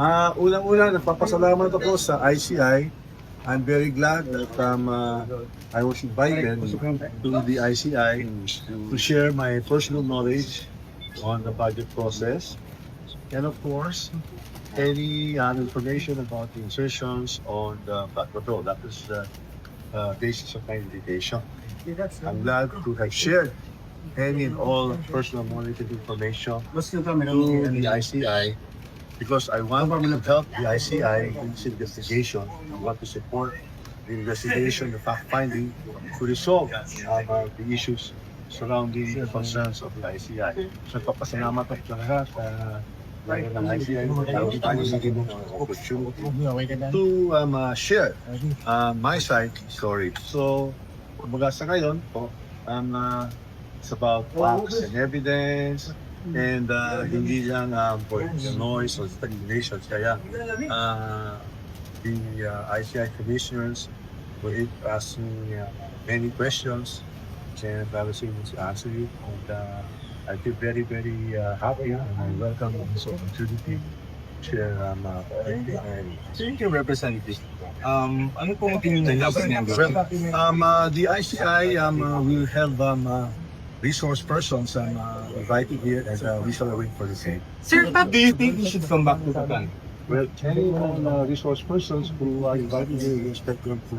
Ah, unang-una, nagpapasalamat ako sa ICI. I'm very glad that um, uh, I was invited to the ICI to share my personal knowledge on the budget process. And of course, any uh, information about the insertions on the control. That is the uh, basis of my invitation. I'm glad to have shared any and all personal and information to the ICI because I want to help the ICI in its investigation. I want to support the investigation, the fact finding to resolve uh, the issues surrounding the concerns of the ICI. So, papasalamat ako sa lahat uh, ng ICI sa opportunity to um, uh, share uh, my side story. So, kumbaga sa ngayon po, um, uh, it's about facts and evidence, and uh, hindi lang um, for the noise or speculation. Kaya uh, the uh, ICI commissioners will ask me uh, many questions and I was able to answer you. And uh, I feel very, very uh, happy and I welcome this opportunity to share um, uh, and Sir, yung representative, um, ano pong opinion sa mga Well, um, uh, the ICI um, uh, will have um, uh, resource persons um, uh, invited here and uh, we shall wait for the same. Sir, pa- Do you think he should come back to Bhutan? Well, any uh, resource persons who are invited here, we expect them to.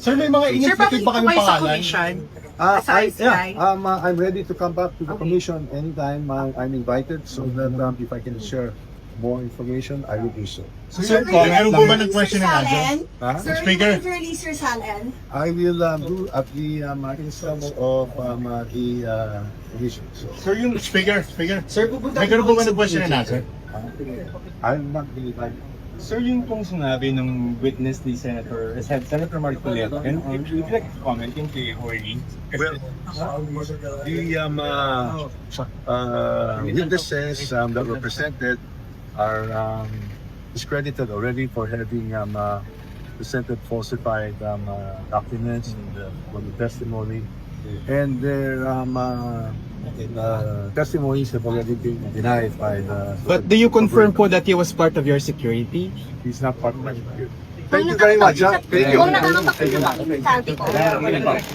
Sir, may mga Sir, pa- initiative ba kami kayo sa pangalan? commission? Uh, I, yeah, um, uh, I'm ready to come back to the commission anytime uh, I'm invited so that um, if I can share more information, I will do so. Sir, meron po ba nag-question na natin? Huh? Sir, Speaker. Speaker. release Sir Salen. I will um, do at the um, uh, instance of um, uh, the uh, commission. So, Sir, yung speaker, speaker. Sir, pupunta May karoon po ba nag-question na natin? uh, I'm not being invited. Sir, yung pong sinabi ng witness ni Senator, Senator Marcoleta, and if you like to comment yung kay Horley. Well, the um, uh, uh, witnesses um, that were presented are um, discredited already for having um, uh, presented falsified um, uh, documents in the, from the testimony, and their um, uh, uh, testimonies have already been denied by the. But do you confirm po that he was part of your security? He's not part of my security. Thank you very much. Thank you.